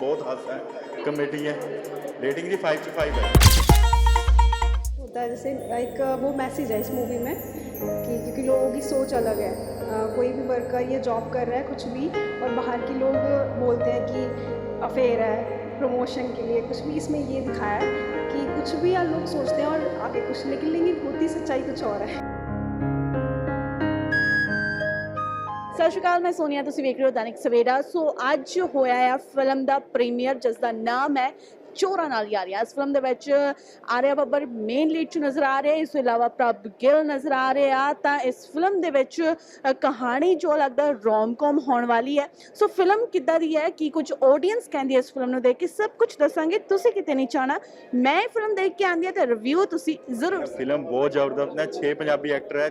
ਬਹੁਤ ਹਾਸਾ ਹੈ ਕਮੇਡੀ ਹੈ ਰੇਟਿੰਗ ਦੀ 5 ਚ 5 ਹੈ होता है जैसे एक वो मैसेज है इस मूवी में कि क्योंकि लोगों की सोच अलग है अ, कोई भी वर्कर या जॉब कर रहा है कुछ भी और बाहर के लोग बोलते हैं कि अफेयर है प्रमोशन के लिए कुछ भी इसमें ये दिखाया है कि कुछ भी यार लोग सोचते हैं और आगे कुछ लेकिन लेकिन होती सच्चाई कुछ और है ਸਤਿ ਸ਼੍ਰੀ ਅਕਾਲ, ਮੈਂ ਸੋਨੀਆ, ਤੁਸੀਂ ਵੇਖ ਰਹੇ ਹੋ ਦੈਨਿਕ ਸਵੇਰਾ। ਸੋ ਅੱਜ ਹੋਇਆ ਆ ਫਿਲਮ ਦਾ ਪ੍ਰੀਮੀਅਰ ਜਿਸ ਦਾ ਨਾਮ ਹੈ ਚੋਰਾਂ ਨਾਲ ਯਾਰੀਆਂ ਇਸ ਫਿਲਮ ਦੇ ਵਿੱਚ ਆਰਿਆ ਬੱਬਰ ਮੇਨ ਲੀਡ 'ਚ ਨਜ਼ਰ ਆ ਰਿਹਾ ਇਸ ਤੋਂ ਇਲਾਵਾ ਪ੍ਰਭ ਗਿੱਲ ਨਜ਼ਰ ਆ ਰਿਹਾ ਤਾਂ ਇਸ ਫਿਲਮ ਦੇ ਵਿੱਚ ਕਹਾਣੀ ਜੋ ਲੱਗਦਾ ਰੋਮ-ਕੌਮ ਹੋਣ ਵਾਲੀ ਹੈ। ਸੋ ਫਿਲਮ ਕਿੱਦਾਂ ਦੀ ਹੈ, ਕੀ ਕੁਝ ਆਡੀਅנס ਕਹਿੰਦੀ ਇਸ ਫਿਲਮ ਨੂੰ ਦੇਖ ਕੇ, ਸਭ ਕੁਝ ਦੱਸਾਂਗੇ। ਤੁਸੀਂ ਕਿਤੇ ਨਹੀਂ ਚਾਹਣਾ ਮੈਂ ਇਹ ਫਿਲਮ ਦੇਖ ਕੇ ਆਂਦੀ ਹਾਂ ਤੇ ਰਿਵਿਊ ਤੁਸੀਂ ਜ਼ਰੂਰ ਫਿਲਮ ਬਹੁਤ ਜ਼ਬਰਦਸਤ ਹੈ 6 ਪੰਜਾਬੀ ਐਕਟਰ ਹੈ,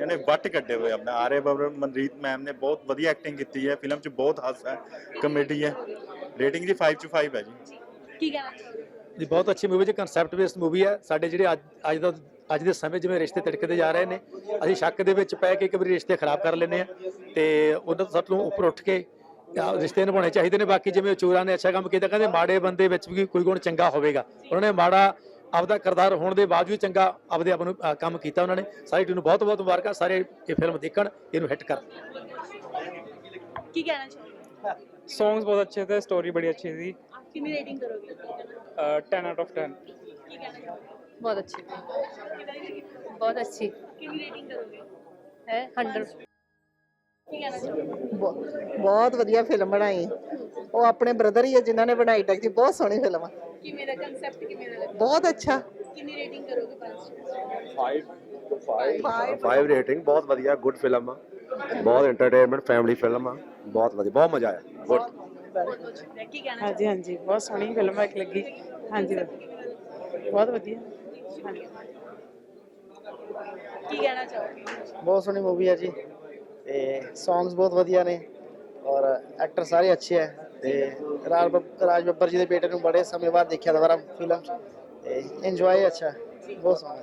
ਇਹਨੇ ਵੱਟ ਕੱਢੇ ਹੋਏ ਆਪਣੇ ਆਰੇ ਬਬਰ, ਮਨਰੀਤ ਮੈਮ ਨੇ ਬਹੁਤ ਵਧੀਆ ਐਕਟਿੰਗ ਕੀਤੀ ਹੈ। ਫਿਲਮ 'ਚ ਬਹੁਤ ਹਾਸਾ ਹੈ ਕਮੇਡੀ ਹੈ। ਰੇਟਿੰਗ ਦੀ 5 ਚ 5 ਹੈ ਜੀ। ਕੀ ਕਹਿਣਾ ਚਾਹੋਗੇ? ਜੀ ਬਹੁਤ ਅੱਛੀ ਮੂਵੀ ਜੀ ਕਨਸੈਪਟ ਬੇਸਡ ਮੂਵੀ ਹੈ। ਸਾਡੇ ਜਿਹੜੇ ਅੱਜ ਅੱਜ ਦਾ ਅੱਜ ਦੇ ਸਮੇਂ ਜਿਵੇਂ ਰਿਸ਼ਤੇ ਤਿੜਕਦੇ ਜਾ ਰਹੇ ਨੇ ਅਸੀਂ ਸ਼ੱਕ ਦੇ ਵਿੱਚ ਪੈ ਕੇ ਇੱਕ ਵਾਰੀ ਰਿਸ਼ਤੇ ਖਰਾਬ ਕਰ ਲੈਂਦੇ ਆ ਤੇ ਉਹਨਾਂ ਤੋਂ ਸਭ ਤੋਂ ਉੱਪਰ ਉੱਠ ਕੇ ਰਿਸ਼ਤੇ ਨਿਭਾਉਣੇ ਚਾਹੀਦੇ ਨੇ। ਬਾਕੀ ਜਿਵੇਂ ਚੋਰਾਂ ਨੇ ਅੱਛਾ ਕੰਮ ਕੀਤਾ ਕਹਿੰਦੇ ਮਾੜੇ ਬੰਦੇ ਵਿੱਚ ਵੀ ਕੋਈ ਗੁਣ ਚੰਗਾ ਹੋਵੇਗਾ। ਉਹਨਾਂ ਨੇ ਮਾੜਾ ਆਪਦਾ ਕਰਦਾਰ ਹੋਣ ਦੇ ਬਾਵਜੂਦ ਚੰਗਾ ਆਪਦੇ ਆਪ ਨੂੰ ਕੰਮ ਕੀਤਾ ਉਹਨਾਂ ਨੇ। ਸਾਰੀ ਟੀਮ ਨੂੰ ਬਹੁਤ ਬਹੁਤ ਮੁਬਾਰਕਾਂ ਸਾਰੇ ਇਹ ਫਿਲਮ ਦੇਖਣ ਇਹਨੂੰ ਹਿੱਟ ਕਰ ਕੀ ਕਹਿਣਾ ਚਾਹੁੰਦੇ ਸੌਂਗਸ ਬਹੁਤ ਅੱਛੇ ਥੇ ਸਟੋਰੀ ਬੜੀ ਅੱਛੀ ਸੀ। ਕਿੰਨੀ ਰੇਟਿੰਗ ਕਰੋਗੇ टेन आउट ऑफ टेन ਕੀ ਕਹਿਣਾ ਚਾਹੋਗੇ बहुत अच्छी बहुत अच्छी ਕਿੰਨੀ ਰੇਟਿੰਗ ਕਰੋਗੇ है हंड्रेड ਕੀ ਕਹਿਣਾ ਚਾਹੋਗੇ ਬਹੁ- ਬਹੁਤ ਵਧੀਆ ਫਿਲਮ ਬਣਾਈ ਉਹ ਆਪਣੇ ਬ੍ਰਦਰ ਹੀ ਹੈ ਜਿਨ੍ਹਾਂ ਨੇ ਬਣਾਈ ਟੈਕ ਜੀ ਬਹੁਤ ਸੋਹਣੀ ਫਿਲਮ ਆ ਕਿਵੇਂ ਦਾ ਕਨਸੈਪਟ ਕਿਵੇਂ ਦਾ ਲੱਗਾ ਬਹੁਤ ਅੱਛਾ ਕਿੰਨੀ ਰੇਟਿੰਗ ਕਰੋਗੇ ਪੰਜ 5 ਰੇਟਿੰਗ ਬਹੁਤ ਵਧੀਆ ਗੁੱਡ ਫਿਲਮ ਆ ਬਹੁਤ ਐਂਟਰਟੇਨਮੈਂਟ ਫੈਮਿਲੀ ਫਿਲਮ ਆ ਬਹੁਤ ਵਧੀਆ ਬਹੁਤ ਮਜ਼ਾ ਆਇਆ ਗੁੱਡ ਬਹੁਤ ਬਹੁਤ ਸ਼ੁਕਰੀਆ ਕੀ ਕਹਿਣਾ ਹਾਂਜੀ ਹਾਂਜੀ ਬਹੁਤ ਸੋਹਣੀ ਫਿਲਮ ਹੈ ਲੱਗੀ। ਹਾਂਜੀ ਬਹੁਤ ਵਧੀਆ। ਕੀ ਕਹਿਣਾ ਚਾਹੋਗੇ? ਬਹੁਤ ਸੋਹਣੀ ਮੂਵੀ ਹੈ ਜੀ। ਤੇ ਸੌਂਗਸ ਬਹੁਤ ਵਧੀਆ ਨੇ ਔਰ ਐਕਟਰ ਸਾਰੇ ਅੱਛੇ ਹੈ ਤੇ ਰਾਜ ਬੱਬ- ਰਾਜ ਬੱਬਰ ਜੀ ਦੇ ਬੇਟੇ ਨੂੰ ਬੜੇ ਸਮੇਂ ਬਾਅਦ ਦੇਖਿਆ ਦੁਬਾਰਾ ਫਿਲਮ ਤੇ ਇੰਜੋਏ ਅੱਛਾ। ਬਹੁਤ ਸੋਹਣਾ।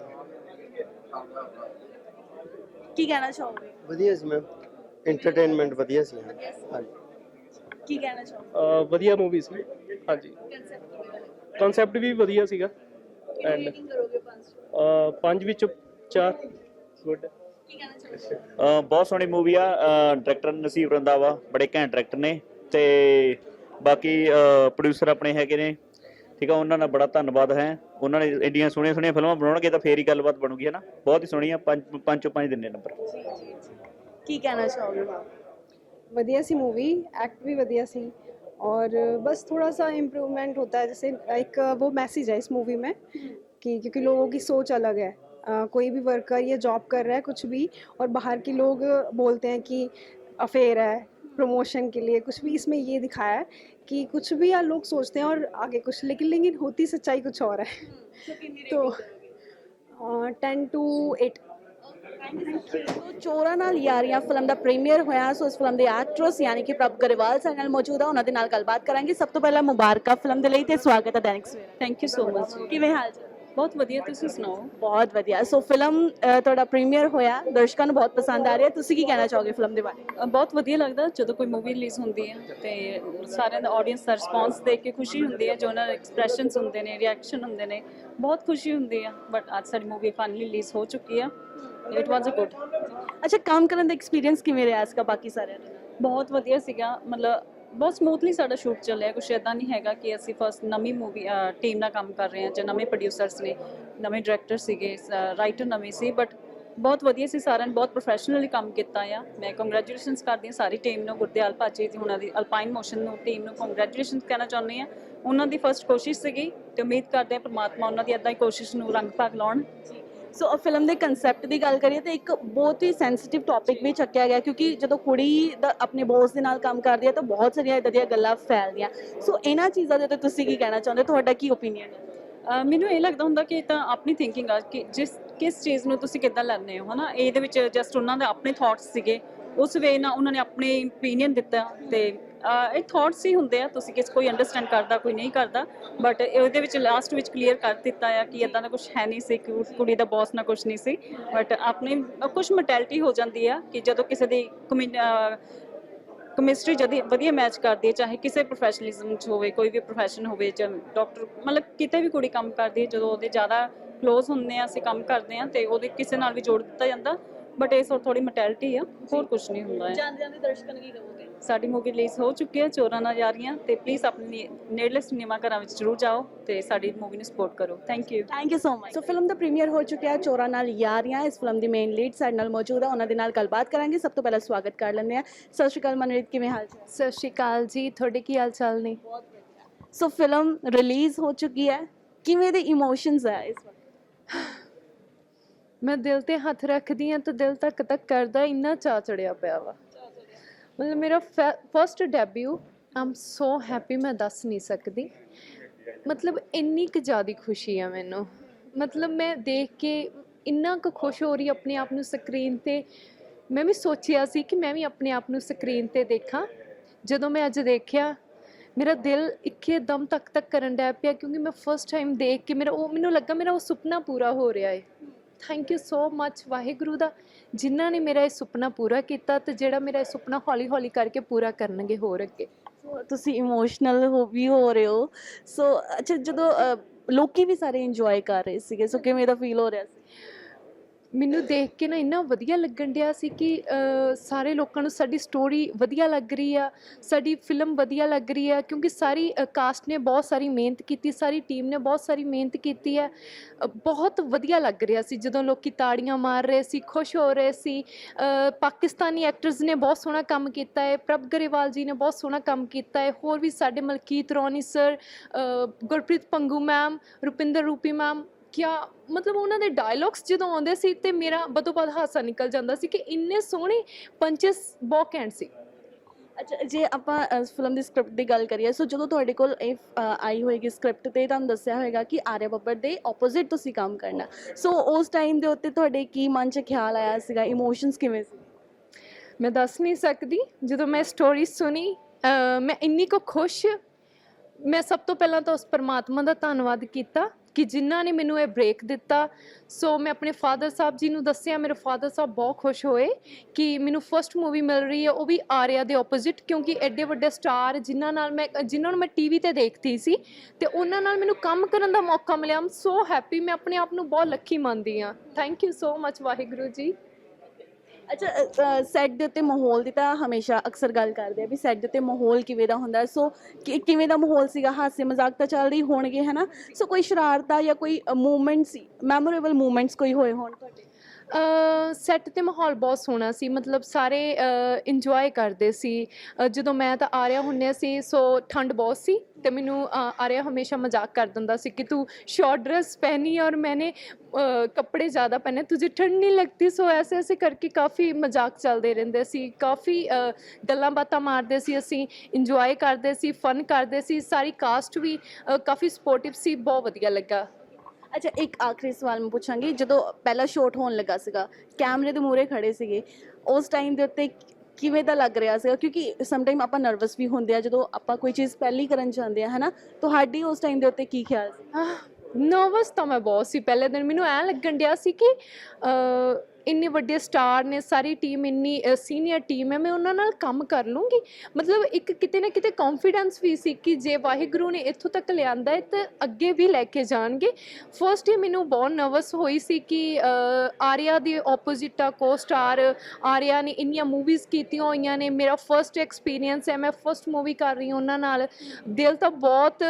ਕੀ ਕਹਿਣਾ ਚਾਹੋਗੇ? ਵਧੀਆ ਸੀ ਮੈਮ ਐਂਟਰਟੇਨਮੈਂਟ ਵਧੀਆ ਸੀ। ਹਾਂਜੀ। ਕੀ ਕਹਿਣਾ ਚਾਹੋਗੇ? ਵਧੀਆ ਮੂਵੀ ਸੀ। ਹਾਂਜੀ। ਕਨਸੈਪਟ ਕਿਵੇਂ ਵੀ ਵਧੀਆ ਸੀਗਾ। ਐਂਡ ਰੇਟਿੰਗ ਕਰੋਗੇ ਪੰਜ ਪੰਜ ਵਿੱਚ ਚਾਰ। ਗੁੱਡ। ਕੀ ਕਹਿਣਾ ਚਾਹੋਗੇ? ਅ, ਬਹੁਤ ਸੋਹਣੀ ਮੂਵੀ ਆ। ਡਾਇਰੈਕਟਰ ਨਸੀਬ ਰੰਦਾਵਾ ਬੜੇ ਘੈਂਟ ਡਾਇਰੈਕਟਰ ਨੇ। ਤੇ ਬਾਕੀ ਪ੍ਰੋਡਿਊਸਰ ਆਪਣੇ ਹੈਗੇ ਨੇ। ਠੀਕ ਆ ਉਹਨਾਂ ਦਾ ਬੜਾ ਧੰਨਵਾਦ ਹੈ। ਉਹਨਾਂ ਨੇ ਇੰਡੀਆਂ ਸੋਹਣੀਆਂ ਸੋਹਣੀਆਂ ਫਿਲਮਾਂ ਬਣਾਉਣਗੇ ਤਾਂ ਫੇਰ ਹੀ ਗੱਲਬਾਤ ਬਣੂਗੀ ਹੈ ਨਾ? ਬਹੁਤ ਹੀ ਸੋਹਣੀਆਂ ਪੰਜ ਪੰਜ ਚੋਂ ਪੰਜ ਦਿੰਨੇ ਨੰਬਰ ਕੀ ਕਹਿਣਾ ਚਾਹੋਗੇ? बढ़िया सी मूवी एक्ट भी बढ़िया सी। और बस थोड़ा सा इम्प्रूवमेंट होता है जैसे एक वो मैसेज है इस मूवी में कि क्योंकि लोगों की सोच अलग है। Uh, कोई भी वर्कर या जॉब कर रहा है कुछ भी और बाहर के लोग बोलते हैं कि अफेयर है प्रमोशन के लिए कुछ भी इसमें ये दिखाया है कि कुछ भी यार लोग सोचते हैं और आगे कुछ लेकिन लेकिन होती सच्चाई कुछ और है। तो टेन टू एट ਸੋ ਚੋਰਾਂ ਨਾਲ ਯਾਰੀਆਂ ਫਿਲਮ ਦਾ ਪ੍ਰੀਮੀਅਰ ਹੋਇਆ ਸੋ ਇਸ ਫਿਲਮ ਦੇ ਐਕਟਰਸ ਯਾਨੀ ਕਿ ਪ੍ਰਭ ਗਰੇਵਾਲ ਸਾਡੇ ਨਾਲ ਮੌਜੂਦ ਆ ਉਹਨਾਂ ਦੇ ਨਾਲ ਗੱਲਬਾਤ ਕਰਾਂਗੇ ਸਭ ਤੋਂ ਪਹਿਲਾਂ ਮੁਬਾਰਕਾ ਫਿਲਮ ਦੇ ਲਈ ਤੇ ਸਵਾਗਤ ਹੈ Dainik thank you so much ਕਿਵੇਂ ਹਾਲ ਚਾਲ ਬਹੁਤ ਵਧੀਆ ਤੁਸੀਂ ਸੁਣਾਓ। ਬਹੁਤ ਵਧੀਆ। ਸੋ ਫਿਲਮ ਤੁਹਾਡਾ ਪ੍ਰੀਮੀਅਰ ਹੋਇਆ। ਦਰਸ਼ਕਾਂ ਨੂੰ ਬਹੁਤ ਪਸੰਦ ਆ ਰਿਹਾ। ਤੁਸੀਂ ਕੀ ਕਹਿਣਾ ਚਾਹੋਗੇ ਫਿਲਮ ਦੇ ਬਾਰੇ? ਬਹੁਤ ਵਧੀਆ ਲੱਗਦਾ। ਜਦੋਂ ਕੋਈ ਮੂਵੀ ਰਿਲੀਜ਼ ਹੁੰਦੀ ਹੈ ਤੇ ਸਾਰਿਆਂ ਦਾ ਆਡੀਅנס ਦਾ ਰਿਸਪੌਂਸ ਦੇਖ ਕੇ ਖੁਸ਼ੀ ਹੁੰਦੀ ਹੈ। ਜੋ ਉਹਨਾਂ ਦੇ ਐਕਸਪ੍ਰੈਸ਼ਨਸ ਹੁੰਦੇ ਨੇ ਰਿਐਕਸ਼ਨ ਹੁੰਦੇ ਨੇ ਬਹੁਤ ਖੁਸ਼ੀ ਹੁੰਦੀ ਹੈ। ਬਟ ਅੱਜ ਸਾਡੀ ਮੂਵੀ ਫਾਈਨਲੀ ਰਿਲੀਜ਼ ਹੋ ਚੁੱਕੀ ਹੈ। ਇਟ ਵਾਸ ਅ ਗੁੱਡ ਅੱਛਾ ਕੰਮ ਕਰਨ ਦਾ ਐਕਸਪੀਰੀਅੰਸ ਕਿਵੇਂ ਰਿਹਾ ਇਸ ਦਾ ਬਾਕੀ ਸਾਰਿਆਂ ਦਾ? ਬਹੁਤ ਵਧੀਆ ਸੀਗਾ। ਮਤਲਬ ਬਹੁਤ ਸਮੂਥਲੀ ਸਾਡਾ ਸ਼ੂਟ ਚੱਲਿਆ, ਕੁਛ ਇਦਾਂ ਨਹੀਂ ਹੈਗਾ ਕਿ ਅਸੀਂ ਫਸਟ ਨਵੀਂ ਮੂਵੀ ਟੀਮ ਨਾਲ ਕੰਮ ਕਰ ਰਹੇ ਹਾਂ ਜਾਂ ਨਵੇਂ ਪ੍ਰੋਡਿਊਸਰਸ ਨੇ, ਨਵੇਂ ਡਾਇਰੈਕਟਰ ਸੀਗੇ ਰਾਈਟਰ ਨਵੇਂ ਸੀ ਬਟ ਬਹੁਤ ਵਧੀਆ ਸੀ ਸਾਰਿਆਂ ਨੇ, ਬਹੁਤ ਪ੍ਰੋਫੈਸ਼ਨਲੀ ਕੰਮ ਕੀਤਾ ਆ। ਮੈਂ ਕੰਗ੍ਰੈਚੁਲੇਸ਼ਨਸ ਕਰਦੀ ਹਾਂ ਸਾਰੀ ਟੀਮ ਨੂੰ, ਗੁਰਦਿਆਲ ਭਾਜੀ ਦੀ ਉਹਨਾਂ ਦੀ ਅਲਪਾਈਨ ਮੋਸ਼ਨ ਨੂੰ ਟੀਮ ਨੂੰ ਕੰਗ੍ਰੈਚੁਲੇਸ਼ਨਸ ਕਹਿਣਾ ਚਾਹੁੰਦੀ ਹਾਂ। ਉਹਨਾਂ ਦੀ ਫਰਸਟ ਕੋਸ਼ਿਸ਼ ਸੀਗੀ ਤੇ ਉਮੀਦ ਕਰਦੇ ਹਾਂ ਪ੍ਰਮਾਤਮਾ ਉਹਨਾਂ ਦੀ ਇਦਾਂ ਹੀ ਕੋਸ਼ਿਸ਼ ਨੂੰ ਰੰਗ ਭਾਗ ਲਾਉਣ। ਸੋ ਫਿਲਮ ਦੇ ਕਨਸੈਪਟ ਦੀ ਗੱਲ ਕਰੀਏ ਤਾਂ ਇੱਕ ਬਹੁਤ ਹੀ ਸੈਂਸਿਟਿਵ ਟੌਪਿਕ ਵੀ ਚੱਕਿਆ ਗਿਆ ਕਿਉਂਕਿ ਜਦੋਂ ਕੁੜੀ ਦਾ ਆਪਣੇ ਬੌਸ ਦੇ ਨਾਲ ਕੰਮ ਕਰਦੀ ਹੈ ਤਾਂ ਬਹੁਤ ਸਾਰੀਆਂ ਇਦਾਂ ਦੀਆਂ ਗੱਲਾਂ ਫੈਲਦੀਆਂ। ਸੋ ਇਹਨਾਂ ਚੀਜ਼ਾਂ ਦੇ ਉੱਤੇ ਤੁਸੀਂ ਕੀ ਕਹਿਣਾ ਚਾਹੁੰਦੇ? ਤੁਹਾਡਾ ਕੀ ਓਪੀਨੀਅਨ ਹੈ? ਮੈਨੂੰ ਇਹ ਲੱਗਦਾ ਹੁੰਦਾ ਕਿ ਇਹ ਤਾਂ ਆਪਣੀ ਥਿੰਕਿੰਗ ਆ ਕਿ ਜਿਸ, ਕਿਸ ਚੀਜ਼ ਨੂੰ ਤੁਸੀਂ ਕਿੱਦਾਂ ਲੈਂਦੇ ਹੋ, ਹਨਾ? ਇਹਦੇ ਵਿੱਚ ਜਸਟ ਉਹਨਾਂ ਦੇ ਆਪਣੇ ਥਾਟਸ ਸੀਗੇ। ਉਸ ਵੇ ਨਾਲ ਉਹਨਾਂ ਨੇ ਆਪਣੇ ਓਪੀਨੀਅਨ ਦਿੱਤਾ ਤੇ ਇਹ ਥਾਟਸ ਹੀ ਹੁੰਦੇ ਆ, ਤੁਸੀਂ ਕਿਸ ਕੋਈ ਅੰਡਰਸਟੈਂਡ ਕਰਦਾ, ਕੋਈ ਨਹੀਂ ਕਰਦਾ ਬਟ ਉਹਦੇ ਵਿੱਚ ਲਾਸਟ ਵਿੱਚ ਕਲੀਅਰ ਕਰ ਦਿੱਤਾ ਆ ਕਿ ਇਦਾਂ ਦਾ ਕੁਝ ਹੈ ਨਹੀਂ ਸੀ, ਕਿ ਕੁੜੀ ਦਾ ਬੌਸ ਨਾਲ ਕੁਝ ਨਹੀਂ ਸੀ ਬਟ ਆਪਣੀ ਕੁਝ ਮੈਂਟੈਲਿਟੀ ਹੋ ਜਾਂਦੀ ਆ ਕਿ ਜਦੋਂ ਕਿਸੇ ਦੀ ਕੈਮਿਸਟਰੀ ਜਦ, ਵਧੀਆ ਮੈਚ ਕਰਦੀ ਹੈ ਚਾਹੇ ਕਿਸੇ ਪ੍ਰੋਫੈਸ਼ਨਲਿਜ਼ਮ 'ਚ ਹੋਵੇ, ਕੋਈ ਵੀ ਪ੍ਰੋਫੈਸ਼ਨ ਹੋਵੇ, ਜਾਂ ਡਾਕਟਰ ਮਤਲਬ ਕਿਤੇ ਵੀ ਕੁੜੀ ਕੰਮ ਕਰਦੀ ਹੈ ਜਦੋਂ ਉਹਦੇ ਜ਼ਿਆਦਾ ਕਲੋਜ਼ ਹੁੰਦੇ ਆ, ਅਸੀਂ ਕੰਮ ਕਰਦੇ ਆ, ਤੇ ਉਹਦੇ ਕਿਸੇ ਨਾਲ ਵੀ ਜੋੜ ਦਿੱਤਾ ਜਾਂਦਾ ਬਟ ਇਹ ਥੋੜੀ ਮੈਟੈਲਿਟੀ ਆ ਹੋਰ ਕੁਝ ਨਹੀਂ ਹੁੰਦਾ ਹੈ ਜਾਂਦੇ ਜਾਂਦੇ ਦਰਸ਼ਕਾਂ ਨੂੰ ਕੀ ਕਹੋਗੇ? ਸਾਡੀ ਮੂਵੀ ਰਿਲੀਜ਼ ਹੋ ਚੁੱਕੀ ਹੈ ਚੋਰਾਂ ਨਾਲ ਯਾਰੀਆਂ ਤੇ ਪਲੀਜ਼ ਆਪਣੇ ਨੇੜਲੇ ਸਿਨੇਮਾ ਘਰਾਂ ਵਿੱਚ ਜ਼ਰੂਰ ਜਾਓ ਤੇ ਸਾਡੀ ਮੂਵੀ ਨੂੰ ਸਪੋਰਟ ਕਰੋ। Thank you thank you so much so film the premiere ਹੋ ਚੁੱਕਿਆ ਚੋਰਾਂ ਨਾਲ ਯਾਰੀਆਂ ਇਸ ਫਿਲਮ ਦੀ ਮੇਨ ਲੀਡ ਸਾਡੇ ਨਾਲ ਮੌਜੂਦ ਹੈ ਉਹਨਾਂ ਦੇ ਨਾਲ ਗੱਲਬਾਤ ਕਰਾਂਗੇ। ਸਭ ਤੋਂ ਪਹਿਲਾਂ ਸਵਾਗਤ ਕਰ ਲੈਂਦੇ ਆ ਸਤਿ ਸ਼੍ਰੀ ਅਕਾਲ ਮਨਰੀਤ ਕਿਵੇਂ ਹਾਲ ਚਾਲ? ਸਤਿ ਸ਼੍ਰੀ ਅਕਾਲ ਜੀ ਤੁਹਾਡੇ ਕੀ ਹਾਲ ਚਾਲ ਨੇ? ਸੋ ਫਿਲਮ ਰਿਲੀਜ਼ ਹੋ ਚੁੱਕੀ ਹੈ ਕਿਵੇਂ ਦੇ ਇਮੋਸ਼ਨਸ ਹੈ ਇਸ ਵਕਤ? ਮੈਂ ਦਿਲ ਤੇ ਹੱਥ ਰੱਖਦੀ ਹਾਂ ਤਾਂ ਦਿਲ ਤੱਕ ਤੱਕ ਕਰਦਾ, ਇੰਨਾ ਚਾਅ ਚੜਿਆ ਪਿਆ ਵਾ। ਮਤਲਬ ਮੇਰਾ first debut I'm so happy ਮੈਂ ਦੱਸ ਨਹੀਂ ਸਕਦੀ। ਮਤਲਬ ਇੰਨੀ ਕੁ ਜ਼ਿਆਦਾ ਖੁਸ਼ੀ ਆ ਮੈਨੂੰ। ਮਤਲਬ ਮੈਂ ਦੇਖ ਕੇ ਇੰਨਾ ਕੁ ਖੁਸ਼ ਹੋ ਰਹੀ ਆਪਣੇ ਆਪ ਨੂੰ ਸਕਰੀਨ ਤੇ। ਮੈਂ ਵੀ ਸੋਚਿਆ ਸੀ ਕਿ ਮੈਂ ਵੀ ਆਪਣੇ ਆਪ ਨੂੰ ਸਕਰੀਨ ਤੇ ਦੇਖਾਂ। ਜਦੋਂ ਮੈਂ ਅੱਜ ਦੇਖਿਆ, ਮੇਰਾ ਦਿਲ ਇੱਕੇ ਦਮ ਤੱਕ ਤੱਕ ਕਰਨ ਡੈ ਪਿਆ ਕਿਉਂਕਿ ਮੈਂ ਫਸਟ ਟਾਈਮ ਦੇਖ ਕੇ ਮੇਰਾ ਉਹ, ਮੈਨੂੰ ਲੱਗਾ ਮੇਰਾ ਉਹ ਸੁਪਨਾ ਪੂਰਾ ਹੋ ਰਿਹਾ ਹੈ thank you so much Waheguru ਦਾ। ਜਿਨ੍ਹਾਂ ਨੇ ਮੇਰਾ ਇਹ ਸੁਪਨਾ ਪੂਰਾ ਕੀਤਾ ਤੇ ਜਿਹੜਾ ਮੇਰਾ ਇਹ ਸੁਪਨਾ ਹੌਲੀ ਹੌਲੀ ਕਰਕੇ ਪੂਰਾ ਕਰਨਗੇ ਹੋਰ ਅੱਗੇ। So, ਤੁਸੀਂ ਇਮੋਸ਼ਨਲ ਹੋ ਵੀ ਹੋ ਰਹੇ ਹੋ। ਸੋ ਅੱਛਾ ਜਦੋਂ ਅਹ, ਲੋਕੀ ਵੀ ਸਾਰੇ ਇੰਜੋਏ ਕਰ ਰਹੇ ਸੀਗੇ। ਸੋ ਕਿਵੇਂ ਦਾ ਫੀਲ ਹੋ ਰਿਹਾ ਸੀ? ਮੈਨੂੰ ਦੇਖ ਕੇ ਨਾ ਇੰਨਾ ਵਧੀਆ ਲੱਗਣ ਡਿਆ ਸੀ ਕਿ ਸਾਰੇ ਲੋਕਾਂ ਨੂੰ ਸਾਡੀ ਸਟੋਰੀ ਵਧੀਆ ਲੱਗ ਰਹੀ ਆ, ਸਾਡੀ ਫਿਲਮ ਵਧੀਆ ਲੱਗ ਰਹੀ ਆ, ਕਿਉਂਕਿ ਸਾਰੀ ਕਾਸਟ ਨੇ ਬਹੁਤ ਸਾਰੀ ਮਿਹਨਤ ਕੀਤੀ, ਸਾਰੀ ਟੀਮ ਨੇ ਬਹੁਤ ਸਾਰੀ ਮਿਹਨਤ ਕੀਤੀ ਹੈ ਬਹੁਤ ਵਧੀਆ ਲੱਗ ਰਿਹਾ ਸੀ ਜਦੋਂ ਲੋਕੀ ਤਾੜੀਆਂ ਮਾਰ ਰਹੇ ਸੀ, ਖੁਸ਼ ਹੋ ਰਹੇ ਸੀ। ਪਾਕਿਸਤਾਨੀ ਐਕਟਰਸ ਨੇ ਬਹੁਤ ਸੋਹਣਾ ਕੰਮ ਕੀਤਾ ਹੈ, ਪ੍ਰਭ ਗਰੇਵਾਲ ਜੀ ਨੇ ਬਹੁਤ ਸੋਹਣਾ ਕੰਮ ਕੀਤਾ ਹੈ, ਹੋਰ ਵੀ ਸਾਡੇ Malkeet Rauni sir Gurpreet Pangu ma'am Rupinder Roopi ma'am ਕਿਆ ਮਤਲਬ ਉਹਨਾਂ ਦੇ ਡਾਇਲੌਗਸ ਜਦੋਂ ਆਉਂਦੇ ਸੀ ਤੇ ਮੇਰਾ ਬਦੋ ਬਦ ਹਾਸਾ ਨਿਕਲ ਜਾਂਦਾ ਸੀ ਕਿ ਇੰਨੇ ਸੋਹਣੇ ਪੰਚਸ ਬਹੁਤ ਘੈਂਟ ਸੀ। ਅੱਛਾ ਜੇ ਆਪਾਂ ਫਿਲਮ ਦੀ ਸਕ੍ਰਿਪਟ ਦੀ ਗੱਲ ਕਰੀਏ ਸੋ ਜਦੋਂ ਤੁਹਾਡੇ ਕੋਲ ਇਹ ਆਈ ਹੋਏਗੀ ਸਕ੍ਰਿਪਟ ਤੇ ਤੁਹਾਨੂੰ ਦੱਸਿਆ ਹੋਏਗਾ ਕਿ ਆਰਿਆ ਬੱਬਰ ਦੇ ਆਪੋਜ਼ਿਟ ਤੁਸੀਂ ਕੰਮ ਕਰਨਾ। ਸੋ ਉਸ ਟਾਈਮ ਦੇ ਉੱਤੇ ਤੁਹਾਡੇ ਕੀ ਮਨ 'ਚ ਖਿਆਲ ਆਇਆ ਸੀਗਾ? ਇਮੋਸ਼ਨਸ ਕਿਵੇਂ ਸੀ? ਮੈਂ ਦੱਸ ਨਹੀਂ ਸਕਦੀ। ਜਦੋਂ ਮੈਂ ਸਟੋਰੀ ਸੁਣੀ ਮੈਂ ਇੰਨੀ ਕੁ ਖੁਸ਼ ਮੈਂ ਸਭ ਤੋਂ ਪਹਿਲਾਂ ਤਾਂ ਉਸ ਪਰਮਾਤਮਾ ਦਾ ਧੰਨਵਾਦ ਕੀਤਾ। ਕਿ ਜਿਨ੍ਹਾਂ ਨੇ ਮੈਨੂੰ ਇਹ ਬ੍ਰੇਕ ਦਿੱਤਾ। ਸੋ ਮੈਂ ਆਪਣੇ ਫਾਦਰ ਸਾਹਿਬ ਜੀ ਨੂੰ ਦੱਸਿਆ, ਮੇਰੇ ਫਾਦਰ ਸਾਹਿਬ ਬਹੁਤ ਖੁਸ਼ ਹੋਏ ਕਿ ਮੈਨੂੰ ਫਰਸਟ ਮੂਵੀ ਮਿਲ ਰਹੀ ਹੈ, ਉਹ ਵੀ ਆਰਿਆ ਦੇ ਆਪੋਜ਼ਿਟ ਕਿਉਂਕਿ ਐਡੇ ਵੱਡੇ ਸਟਾਰ ਜਿਨ੍ਹਾਂ ਨਾਲ ਮੈਂ, ਜਿਨ੍ਹਾਂ ਨੂੰ ਮੈਂ ਟੀਵੀ ਤੇ ਦੇਖਦੀ ਸੀ ਤੇ ਉਹਨਾਂ ਨਾਲ ਮੈਨੂੰ ਕੰਮ ਕਰਨ ਦਾ ਮੌਕਾ ਮਿਲਿਆ। ਆਮ ਸੋ ਹੈਪੀ ਮੈਂ ਆਪਣੇ ਆਪ ਨੂੰ ਬਹੁਤ ਲੱਕੀ ਮੰਨਦੀ ਹਾਂ। Thank you so much Waheguru ji. ਅੱਛਾ ਸੈੱਟ ਦੇ ਉੱਤੇ ਮਾਹੌਲ ਦੀ ਤਾਂ ਹਮੇਸ਼ਾ ਅਕਸਰ ਗੱਲ ਕਰਦੇ ਆ ਵੀ ਸੈੱਟ ਦੇ ਉੱਤੇ ਮਾਹੌਲ ਕਿਵੇਂ ਦਾ ਹੁੰਦਾ। ਸੋ ਕਿ- ਕਿਵੇਂ ਦਾ ਮਾਹੌਲ ਸੀਗਾ? ਹਾਸੇ ਮਜ਼ਾਕ ਤਾਂ ਚੱਲ ਰਹੀ ਹੋਣਗੇ, ਹਨਾ? ਸੋ ਕੋਈ ਸ਼ਰਾਰਤਾ ਜਾਂ ਕੋਈ ਮੂਵਮੈਂਟਸ ਮੈਮੋਰੇਬਲ ਮੂਵਮੈਂਟਸ ਕੋਈ ਹੋਏ ਹੋਣ ਤੁਹਾਡੇ? ਸੈੱਟ ਤੇ ਮਾਹੌਲ ਬਹੁਤ ਸੋਹਣਾ ਸੀ, ਮਤਲਬ ਸਾਰੇ ਇੰਜੋਏ ਕਰਦੇ ਸੀ। ਜਦੋਂ ਮੈਂ ਤਾਂ ਆ ਰਿਹਾ ਹੁੰਨੇ ਸੀ, ਸੋ ਠੰਡ ਬਹੁਤ ਸੀ ਤੇ ਮੈਨੂੰ ਆ ਰਿਹਾ ਹਮੇਸ਼ਾ ਮਜ਼ਾਕ ਕਰ ਦਿੰਦਾ ਸੀ ਕਿ ਤੂੰ ਸ਼ਾਰਟ ਡਰੈਸ ਪਹਿਨੀ ਔਰ ਮੈਨੇ ਕੱਪੜੇ ਜ਼ਿਆਦਾ ਪਹਿਨੇ। ਤੁਝੇ ਠੰਡ ਨਹੀਂ ਲੱਗਦੀ? ਸੋ ਐਸੇ ਐਸੇ ਕਰਕੇ ਕਾਫੀ ਮਜ਼ਾਕ ਚੱਲਦੇ ਰਹਿੰਦੇ ਸੀ। ਕਾਫੀ ਗੱਲਾਂ ਬਾਤਾਂ ਮਾਰਦੇ ਸੀ ਅਸੀਂ ਇੰਜੋਏ ਕਰਦੇ ਸੀ ਫਨ ਕਰਦੇ ਸੀ। ਸਾਰੀ ਕਾਸਟ ਵੀ ਕਾਫੀ ਸਪੋਰਟਿਵ ਸੀ। ਬਹੁਤ ਵਧੀਆ ਲੱਗਾ। ਅੱਛਾ, ਇੱਕ ਆਖਰੀ ਸਵਾਲ ਮੈਂ ਪੁੱਛਾਂਗੀ, ਜਦੋਂ ਪਹਿਲਾ ਸ਼ੋਟ ਹੋਣ ਲੱਗਾ ਸੀਗਾ, ਕੈਮਰੇ ਦੇ ਮੂਹਰੇ ਖੜੇ ਸੀਗੇ, ਉਸ ਟਾਈਮ ਦੇ ਉੱਤੇ ਕਿਵੇਂ ਦਾ ਲੱਗ ਰਿਹਾ ਸੀਗਾ? ਕਿਉਂਕਿ ਸਮ ਟਾਈਮ ਆਪਾਂ ਨਰਵਸ ਵੀ ਹੁੰਦੇ ਆ, ਜਦੋਂ ਆਪਾਂ ਕੋਈ ਚੀਜ਼ ਪਹਿਲੀ ਕਰਨ ਚਾਹੁੰਦੇ ਆ, ਹਨਾ? ਤੁਹਾਡੀ ਉਸ ਟਾਈਮ ਦੇ ਉੱਤੇ ਕੀ ਖਿਆਲ ਸੀ? ਨਰਵਸ ਤਾਂ ਮੈਂ ਬਹੁਤ ਸੀ, ਪਹਿਲੇ ਦਿਨ ਮੈਨੂੰ ਐਂ ਲੱਗਣ ਡਿਆ ਸੀ ਕਿ ਇੰਨੇ ਵੱਡੇ ਸਟਾਰ ਨੇ ਸਾਰੀ ਟੀਮ ਇੰਨੀ ਸੀਨੀਅਰ ਟੀਮ ਹੈ ਮੈਂ ਉਹਨਾਂ ਨਾਲ ਕੰਮ ਕਰ ਲੂੰਗੀ। ਮਤਲਬ ਇੱਕ ਕਿਤੇ ਨਾ ਕਿਤੇ ਕੌਨਫੀਡੈਂਸ ਵੀ ਸੀ ਕਿ ਜੇ ਵਾਹਿਗੁਰੂ ਨੇ ਇੱਥੋਂ ਤੱਕ ਲਿਆਂਦਾ ਹੈ ਤਾਂ ਅੱਗੇ ਵੀ ਲੈ ਕੇ ਜਾਣਗੇ। ਫਰਸਟ ਹੀ ਮੈਨੂੰ ਬਹੁਤ ਨਰਵਸ ਹੋਈ ਸੀ ਕਿ ਅ, ਆਰਿਆ ਦੇ ਆਪੋਜ਼ਿਟ ਆ ਕੋ ਸਟਾਰ ਆਰਿਆ ਨੇ ਇੰਨੀਆਂ ਮੂਵੀਜ਼ ਕੀਤੀਆਂ ਹੋਈਆਂ ਨੇ ਮੇਰਾ ਫਰਸਟ ਐਕਸਪੀਰੀਅੰਸ ਹੈ ਮੈਂ ਫਰਸਟ ਮੂਵੀ ਕਰ ਰਹੀ ਹਾਂ ਉਹਨਾਂ ਨਾਲ। ਦਿਲ ਤਾਂ ਬਹੁਤ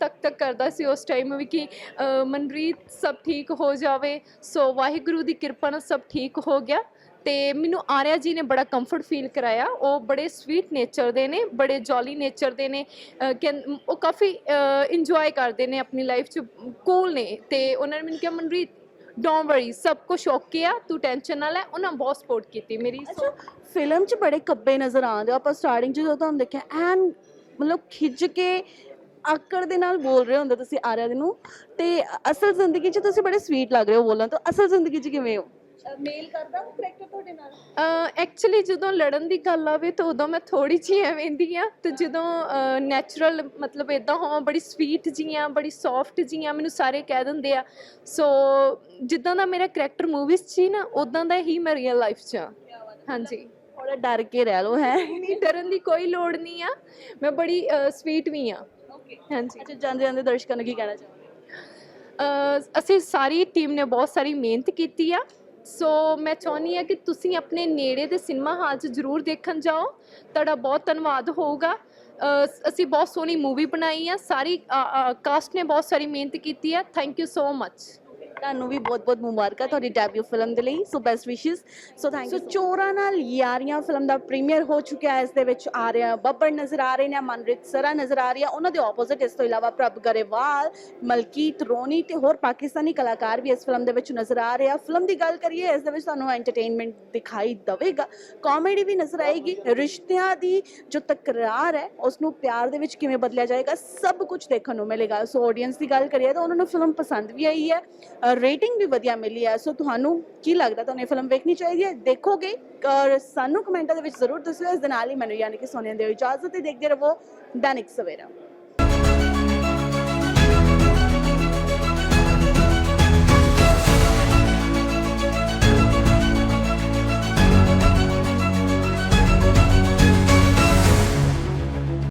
ਤੱਕ ਤੱਕ ਕਰਦਾ ਸੀ ਉਸ ਟਾਈਮ ਵੀ ਕਿ ਅ, ਮਨਰੀਤ ਸਭ ਠੀਕ ਹੋ ਜਾਵੇ ਸੋ ਵਾਹਿਗੁਰੂ ਦੀ ਕਿਰਪਾ ਨਾਲ ਸਭ ਠੀਕ ਠੀਕ ਹੋ ਗਿਆ ਤੇ ਮੈਨੂੰ ਆਰਿਆ ਜੀ ਨੇ ਬੜਾ ਕੰਫਰਟ ਫੀਲ ਕਰਾਇਆ। ਉਹ ਬੜੇ ਸਵੀਟ ਨੇਚਰ ਦੇ ਨੇ, ਬੜੇ ਜੋਲੀ ਨੇਚਰ ਦੇ ਨੇ ਕਹਿੰ- ਉਹ ਕਾਫੀ ਇੰਜੋਏ ਕਰਦੇ ਨੇ ਆਪਣੀ ਲਾਈਫ 'ਚ ਕੂਲ ਨੇ ਤੇ ਉਹਨਾਂ ਨੇ ਮੈਨੂੰ ਕਿਹਾ, ਮਨਰੀਤ ਡੋਂਟ ਵਰੀ ਸਭ ਕੁਝ ਓਕੇ ਆ, ਤੂੰ ਟੈਨਸ਼ਨ ਨਾ ਲੈ। ਉਹਨਾਂ ਬਹੁਤ ਸਪੋਰਟ ਕੀਤੀ ਮੇਰੀ ਸੋ ਫਿਲਮ 'ਚ ਬੜੇ ਕੱਬੇ ਨਜ਼ਰ ਆਉਂਦੇ ਆ। ਆਪਾਂ ਸਟਾਰਟਿੰਗ 'ਚ ਜਦੋਂ ਤੁਹਾਨੂੰ ਦੇਖਿਆ, ਐਨ ਮਤਲਬ ਖਿੱਚ ਕੇ ਆਕੜ ਦੇ ਨਾਲ ਬੋਲ ਰਹੇ ਹੁੰਦੇ ਤੁਸੀਂ ਆਰਿਆ ਦੇ ਨੂੰ ਤੇ ਅਸਲ ਜ਼ਿੰਦਗੀ 'ਚ ਤੁਸੀਂ ਬੜੇ ਸਵੀਟ ਲੱਗ ਰਹੇ ਹੋ ਬੋਲਣ ਤੋਂ। ਅਸਲ ਜ਼ਿੰਦਗੀ 'ਚ ਕਿਵੇਂ ਹੋ? ਮੇਲ ਕਰਦਾ ਉਹ ਕਰੈਕਟਰ ਤੁਹਾਡੇ ਨਾਲ? ਐਕਚੁਅਲੀ ਜਦੋਂ ਲੜਨ ਦੀ ਗੱਲ ਆਵੇ ਤਾਂ ਉਦੋਂ ਮੈਂ ਥੋੜੀ ਜਿਹੀ ਐਵੇਂ ਦੀ ਆ ਤੇ ਜਦੋਂ ਨੈਚੁਰਲ ਮਤਲਬ ਇਦਾਂ ਹੋਵਾਂ ਬੜੀ ਸਵੀਟ ਜੀ ਆ ਬੜੀ ਸੌਫਟ ਜੀ ਆ ਮੈਨੂੰ ਸਾਰੇ ਕਹਿ ਦਿੰਦੇ ਆ। ਸੋ ਜਿੱਦਾਂ ਦਾ ਮੇਰਾ ਕਰੈਕਟਰ ਮੂਵੀਜ਼ 'ਚ ਸੀ ਨਾ ਉਦਾਂ ਦਾ ਹੀ ਮੈਂ ਰੀਅਲ ਲਾਈਫ 'ਚ ਆ। ਹਾਂਜੀ। ਥੋੜਾ ਡਰ ਕੇ ਰਹਿ ਲੋ ਹੈ। ਨਹੀਂ ਡਰਨ ਦੀ ਕੋਈ ਲੋੜ ਨਹੀਂ ਆ। ਮੈਂ ਬੜੀ ਸਵੀਟ ਵੀ ਆ। ਹਾਂਜੀ। ਅੱਛਾ ਜਾਂਦੇ ਜਾਂਦੇ ਦਰਸ਼ਕਾਂ ਨੂੰ ਕੀ ਕਹਿਣਾ ਚਾਹੁੰਦੇ ਅਸੀਂ ਸਾਰੀ ਟੀਮ ਨੇ ਬਹੁਤ ਸਾਰੀ ਮਿਹਨਤ ਕੀਤੀ ਆ। ਸੋ ਮੈਂ ਚਾਹੁੰਦੀ ਹਾਂ ਕਿ ਤੁਸੀਂ ਆਪਣੇ ਨੇੜੇ ਦੇ ਸਿਨੇਮਾ ਹਾਲ 'ਚ ਜ਼ਰੂਰ ਦੇਖਣ ਜਾਓ। ਤੁਹਾਡਾ ਬਹੁਤ ਧੰਨਵਾਦ ਹੋਊਗਾ। ਅਹ ਅਸੀਂ ਬਹੁਤ ਸੋਹਣੀ ਮੂਵੀ ਬਣਾਈ ਆ। ਸਾਰੀ ਕਾਸਟ ਨੇ ਬਹੁਤ ਸਾਰੀ ਮਿਹਨਤ ਕੀਤੀ ਆ। ਥੈਂਕ ਯੂ ਸੋ ਮੱਚ ਤੁਹਾਨੂੰ ਵੀ ਬਹੁਤ-ਬਹੁਤ ਮੁਬਾਰਕਾਂ ਤੁਹਾਡੀ ਡੈਬਿਊ ਫਿਲਮ ਦੇ ਲਈ ਸੋ ਬੈਸਟ ਵਿਸ਼ੇਸ ਸੋ ਥੈਂਕ ਯੂ ਚੋਰਾਂ ਨਾਲ ਯਾਰੀਆਂ ਫਿਲਮ ਦਾ ਪ੍ਰੀਮੀਅਰ ਹੋ ਚੁੱਕਿਆ ਹੈ ਇਸ ਦੇ ਵਿੱਚ ਆ ਰਿਹਾ ਬੱਬਰ ਨਜ਼ਰ ਆ ਰਹੇ ਨੇ ਮਨਰੀਤ ਸਰਾ ਨਜ਼ਰ ਆ ਰਹੀ ਹੈ ਉਹਨਾਂ ਦੇ ਆਪੋਜ਼ਿਟ ਇਸ ਤੋਂ ਇਲਾਵਾ ਪ੍ਰਭ ਗਰੇਵਾਲ ਮਲਕੀਤ ਰੋਨੀ ਤੇ ਹੋਰ ਪਾਕਿਸਤਾਨੀ ਕਲਾਕਾਰ ਵੀ ਇਸ ਫਿਲਮ ਦੇ ਵਿੱਚ ਨਜ਼ਰ ਆ ਰਹੇ ਆ। ਫਿਲਮ ਦੀ ਗੱਲ ਕਰੀਏ ਇਸ ਦੇ ਵਿੱਚ ਤੁਹਾਨੂੰ ਐਂਟਰਟੇਨਮੈਂਟ ਦਿਖਾਈ ਦਵੇਗਾ। ਕਾਮੇਡੀ ਵੀ ਨਜ਼ਰ ਆਏਗੀ। ਰਿਸ਼ਤਿਆਂ ਦੀ ਜੋ ਤਕਰਾਰ ਹੈ ਉਸ ਨੂੰ ਪਿਆਰ ਦੇ ਵਿੱਚ ਕਿਵੇਂ ਬਦਲਿਆ ਜਾਏਗਾ ਸਭ ਕੁਝ ਦੇਖਣ ਨੂੰ ਮਿਲੇਗਾ। ਸੋ ਆਡੀਅנס ਦੀ ਗੱਲ ਕਰੀਏ ਤਾਂ ਉਹਨਾਂ ਨੂੰ ਫਿਲਮ ਪਸੰਦ ਵੀ ਆਈ ਹੈ। ਰੇਟਿੰਗ ਵੀ ਵਧੀਆ ਮਿਲੀ ਹੈ। ਸੋ ਤੁਹਾਨੂੰ ਕੀ ਲੱਗਦਾ? ਤੁਹਾਨੂੰ ਇਹ ਫਿਲਮ ਵੇਖਣੀ ਚਾਹੀਦੀ ਹੈ? ਦੇਖੋਗੇ? ਔਰ ਸਾਨੂੰ ਕਮੈਂਟਾਂ ਦੇ ਵਿੱਚ ਜ਼ਰੂਰ ਦੱਸਿਓ। ਇਸ ਦੇ ਨਾਲ ਹੀ ਮੈਨੂੰ ਯਾਨੀ ਕਿ ਸੋਨੀਆ ਦੇ ਇਜਾਜ਼ਤ ਤੇ ਦੇਖਦੇ ਰਹੋ। ਦੈਨਿਕ ਸਵੇਰਾ।